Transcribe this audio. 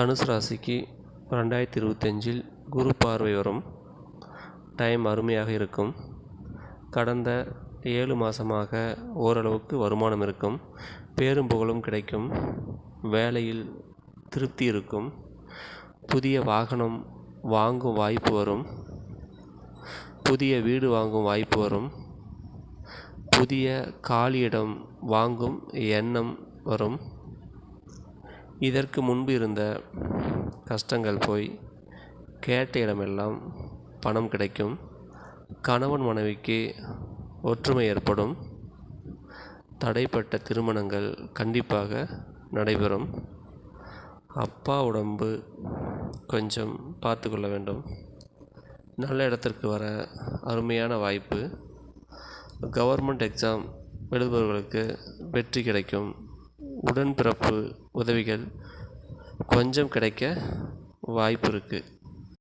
தனுசு ராசிக்கு ரெண்டாயிரத்தி இருபத்தஞ்சில் குரு பார்வை வரும். டைம் அருமையாக இருக்கும். கடந்த ஏழு மாதமாக ஓரளவுக்கு வருமானம் இருக்கும். பேரும் புகழும் கிடைக்கும். வேலையில் திருப்தி இருக்கும். புதிய வாகனம் வாங்கும் வாய்ப்பு வரும். புதிய வீடு வாங்கும் வாய்ப்பு வரும். புதிய காலியிடம் வாங்கும் எண்ணம் வரும். இதற்கு முன்பு இருந்த கஷ்டங்கள் போய் கேட்ட இடமெல்லாம் பணம் கிடைக்கும். கணவன் மனைவிக்கு ஒற்றுமை ஏற்படும். தடைப்பட்ட திருமணங்கள் கண்டிப்பாக நடைபெறும். அப்பா உடம்பு கொஞ்சம் பார்த்து கொள்ள வேண்டும். நல்ல இடத்திற்கு வர அருமையான வாய்ப்பு. கவர்மெண்ட் எக்ஸாம் எழுதுபவர்களுக்கு வெற்றி கிடைக்கும். உடன்பிறப்பு உதவிகள் கொஞ்சம் கிடைக்க வாய்ப்பு இருக்குது